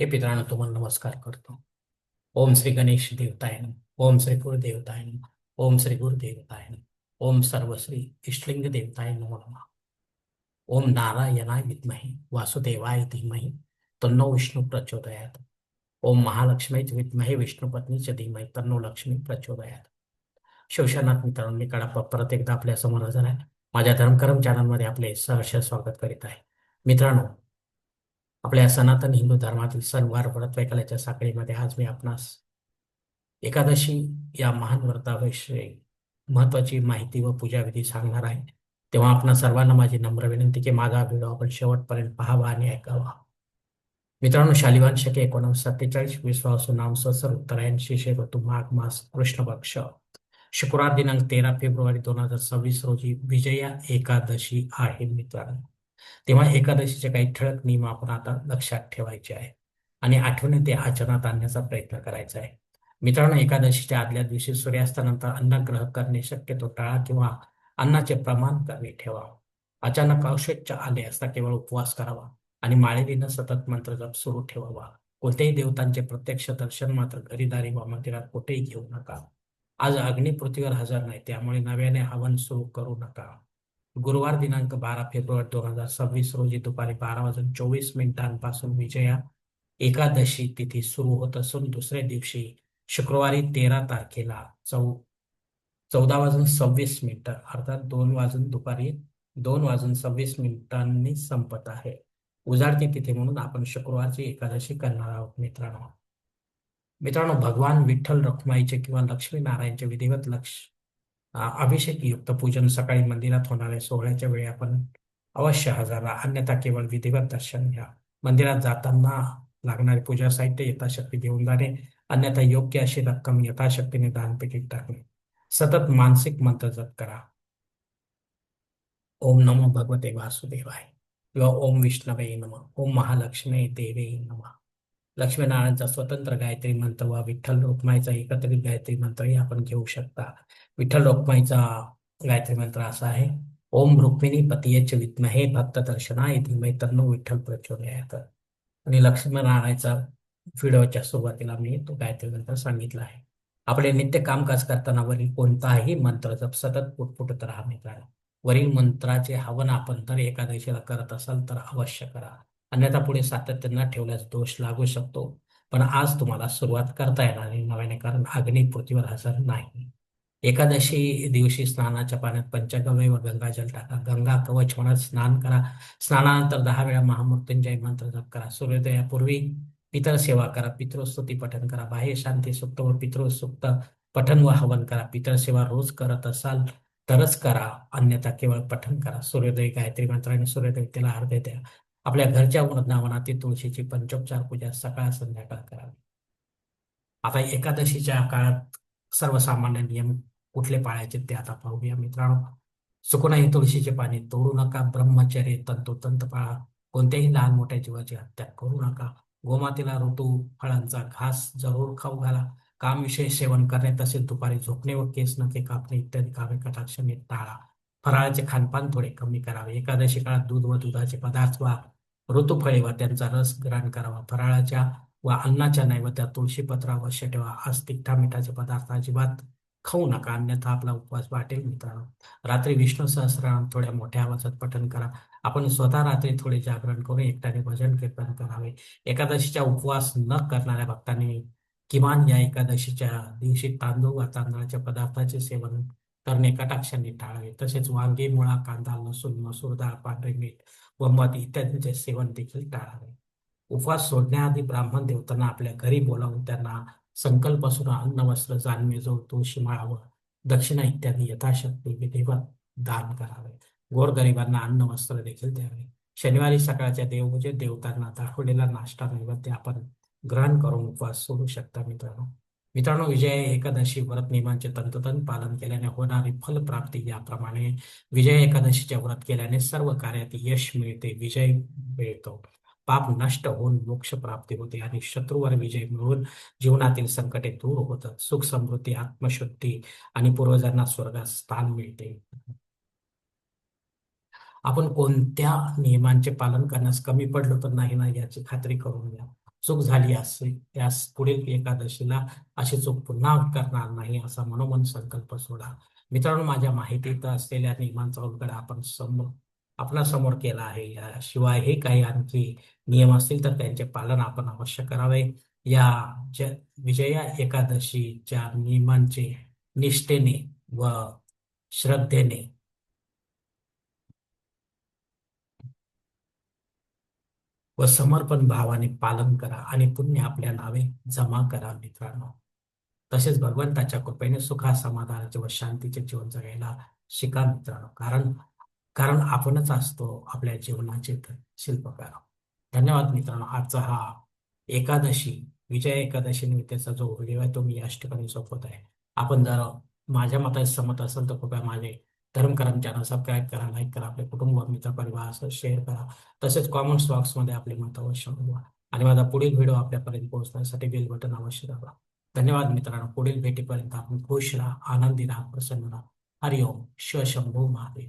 हे पितरांनो तुम्हाला नमस्कार करतो. ओम श्री गणेश देवताय ओम श्री गुरुदेवताय ओम श्री गुरुदेवताय ओम सर्वश्री इष्टलिंग देवताय नमो नमः. ओम नारायणाय विद्महे वासुदेवाय धीमहि तन्नो विष्णू प्रचोदयात. ओम महालक्ष्मी विद्महे विष्णुपत्नीच धीमहि तन्नो लक्ष्मी प्रचोदयात. शिवशनाथ मित्रांनो मी कडा परत एकदा आपल्यासमोर हजर आहे. माझ्या धर्मकर्म चॅनलमध्ये आपले सहर्ष स्वागत करीत आहे. मित्रांनो आपल्या सनातन हिंदू धर्मातील सणवार व्रत वैकल्याच्या साखळीमध्ये आज मी आपणास एकादशी या महान व्रताविषयी महत्वाची माहिती व पूजाविधी सांगणार आहे. तेव्हा आपणा सर्वांना माझी नम्र विनंती की माझा व्हिडिओ आपण शेवटपर्यंत पाहावा आणि ऐकावा. मित्रांनो शालिवान शके एकोणीस सत्तेचाळीस विश्वासू नाम ससर उत्तरायण शिशे ऋतू माघ मास कृष्ण पक्ष. शुक्रवार दिनांक तेरा फेब्रुवारी दोन हजार सव्वीस रोजी विजया एकादशी आहे मित्रांनो. तेव्हा एकादशीचे काही ठळक नियम आपण आता लक्षात ठेवायचे आहे आणि आठवणी ते आचरणात आणण्याचा प्रयत्न करायचा आहे. मित्रांनो एकादशीच्या आदल्या दिवशी सूर्यास्तानंतर अन्नग्रह करणे शक्यतो टाळा किंवा अन्नाचे प्रमाण कमी ठेवा. अचानक औषध आले असता केवळ उपवास करावा आणि माळेवीनं सतत मंत्र जप सुरू ठेवावा. कोणत्याही देवतांचे प्रत्यक्ष दर्शन मात्र घरीदारी वा मंदिरात कुठेही घेऊ नका. आज अग्नी पृथ्वीवर हजर नाही त्यामुळे नव्याने हवन सुरू करू नका. गुरुवार दिनांक बारा फेब्रुवारी दोन हजार सव्वीस रोजी दुपारी बारा वाजून चोवीस मिनिटांपासून विजया एकादशी तिथी सुरू होत असून दुसऱ्या दिवशी शुक्रवारी तेरा तारखेला चौ चौदा वाजून सव्वीस मिनिटं अर्थात दोन वाजून दुपारी दोन वाजून सव्वीस मिनिटांनी संपत आहे. उजाडती तिथी म्हणून आपण शुक्रवारची एकादशी करणार आहोत मित्रांनो. मित्रांनो भगवान विठ्ठल रखुमाईचे किंवा लक्ष्मीनारायणचे विधिवत लक्ष अभिषेक युक्त पूजन सकाळी मंदिरात होणाऱ्या सोहळ्याच्या वेळी आपण अवश्य हजर राहा अन्यथा केवळ विधिवत दर्शन घ्या. मंदिरात जाताना लागणारे पूजा साहित्य यथाशक्ती घेऊन जाणे अन्यथा योग्य अशी रक्कम यथाशक्तीने दानपेटीत टाकणे. सतत मानसिक मंत्र जप करा. ओम नमो भगवते वासुदेवाय. किंवा ओम विष्णवे नम. ओम महालक्ष्मी देवे नम. लक्ष्मीनारायणचा स्वतंत्र गायत्री मंत्र वा विठ्ठल रुक्माईचा एकत्रित गायत्री मंत्रही आपण घेऊ शकता. विठ्ठल रुक्माईचा गायत्री मंत्र असा आहे. ओम रुक्मिणी पतीयच विद्महे भक्त दर्शना धीमहि तन्नो विठ्ठल प्रचोदयात. आणि लक्ष्मीनारायणचा व्हिडिओच्या सुरुवातीला मी तो गायत्री मंत्र सांगितला आहे. आपले नित्य कामकाज करताना वरील कोणताही मंत्र जप सतत पुटपुटत राहा मित्रांनो. वरील मंत्राचे हवन आपण जर एकादशीला करत असाल तर अवश्य करा. अन्यथा पुढे सातत्यांना ठेवल्यास दोष लागू शकतो. पण आज तुम्हाला सुरुवात करता येणार नाही नव्याने कारण अग्नी पृथ्वीवर हजर नाही. एकादशी दिवशी स्नानाच्या पाण्यात पंचगव्य व गंगाजल टाका. गंगा कवच म्हणत स्नान करा. स्नानानंतर दहा वेळा महामृत्युंजय मंत्र जप करा. सूर्योदयापूर्वी पितर सेवा करा. पितृस्तुती पठन करा. बाह्य शांती सुक्त व पितृसुक्त पठन व हवन करा. पितर सेवा रोज करत असाल तरच करा. अन्यथा केवळ पठन करा. सूर्योदय गायत्री मंत्र आणि त्याला अर्ध द्या. आपल्या घरच्या वृंदावनातील तुळशीची पंचोपचार पूजा सकाळ संध्याकाळ करावी. आता एकादशीच्या काळात सर्वसामान्य नियम कुठले पाळायचे ते आता पाहूया मित्रांनो. चुकूनही तुळशीचे पाणी तोडू नका ब्रह्मचर्य तंतोतंत पाळा. कोणत्याही लहान मोठ्या जीवाची हत्या करू नका. गोमातेला ऋतू फळांचा घास जरूर खाऊ घाला. कामविषयी सेवन करणे तसेच दुपारी झोपणे व केस नखे कापणे इत्यादी कामे कटाक्षाने टाळा. फराळाचे खानपान थोडे कमी करावे. एकादशी काळात दूध व दुधाचे पदार्थ वा ऋतुफळे वा त्यांचा रस ग्रहण करावा. फराळाच्या व अन्नाच्या नैवेद्यात तुळशीपत्रा अवश्य ठेवा. आज तिखटा मिठाचे पदार्थ अजिबात खाऊ नका. अन्यथा आपला उपवास वाटेल मित्रांनो. रात्री विष्णू सहस्रनाम थोड्या मोठ्या आवाजात पठन करा. आपण स्वतः रात्री थोडे जागरण करून एकट्याने भजन कीर्तन करावे. एकादशीचा उपवास न करणाऱ्या भक्तांनी किमान या एकादशीच्या दिवशी तांदूळ व तांदळाच्या पदार्थाचे सेवन करणे कटाक्षाने टाळावे. तसेच वांगे मुळा कांदा लसूण मसूर डाळ पांढरे मीठ व मध इत्यादींचे सेवन देखील टाळावे. उपवास सोडण्याआधी ब्राह्मण देवतांना आपल्या घरी बोलावून त्यांना संकल्प असून अन्न वस्त्र जानवे जो तुळशी माळावं दक्षिणा इत्यादी यथाशक्ती विधिवत दान करावे. गोरगरिबांना अन्न वस्त्र देखील द्यावे. शनिवारी सकाळच्या देवपूजेत देवतांना दाखवलेला नाश्ता नैवेद्य आपण ग्रहण करून उपवास सोडू शकता मित्रांनो. मित्रांनो विजय एकादशी व्रत नियमांचे तंतोतंत पालन केल्याने होणारी फलप्राप्ती याप्रमाणे विजय एकादशीचे व्रत केल्याने सर्व कार्यात यश मिळते विजय मिळतो. पाप नष्ट होऊन मोक्ष प्राप्ती होते आणि शत्रूवर विजय मिळून जीवनातील संकटे दूर होतात. सुख समृद्धी आत्मशुद्धी आणि पूर्वजांना स्वर्गात स्थान मिळते. आपण कोणत्या नियमांचे पालन करण्यास कमी पडलो तर नाही ना याची खात्री करून घ्या. चूक झाली असेल त्यास पुढील एकादशीला अशी चूक पुन्हा करणार नाही असा मनोमन संकल्प सोडा. मित्रांनो माझ्या माहितीत असलेल्या नियमांचा उलगडा आपण समोर आपणासमोर केला आहे. याशिवाय हे काही आणखी नियम असतील तर त्यांचे पालन आपण अवश्य करावे. या ज विजया एकादशीच्या नियमांचे निष्ठेने व श्रद्धेने व समर्पण भावाने पालन करा आणि पुण्य आपल्या नावे जमा करा मित्रांनो. तसेच भगवंताच्या कृपेने सुखा समाधानाचे व शांतीचे जीवन जगायला शिका मित्रांनो. कारण कारण आपणच असतो आपल्या जीवनाचे शिल्पकार. धन्यवाद मित्रांनो. आजचा हा एकादशी विजय एकादशी निमित्ताचा जो व्हिडिओ आहे तो मी याच ठिकाणी सोपवत आहे. आपण जर माझ्या मताचे समत असेल तर कृपया माझे धर्मकरम चॅनल सबस्क्राईब करा लाईक करा आपले कुटुंब मित्र परिवार असं शेअर करा. तसेच कॉमेंट्स बॉक्समध्ये आपले मत अवश्य नोंदवा आणि माझा पुढील व्हिडिओ आपल्यापर्यंत पोहोचण्यासाठी बेल बटन अवश्य दाबा. धन्यवाद मित्रांनो. पुढील भेटीपर्यंत आपण खुश राहा आनंदी राहा प्रसन्न राहा. हरिओम. शिवशंभू महादेव.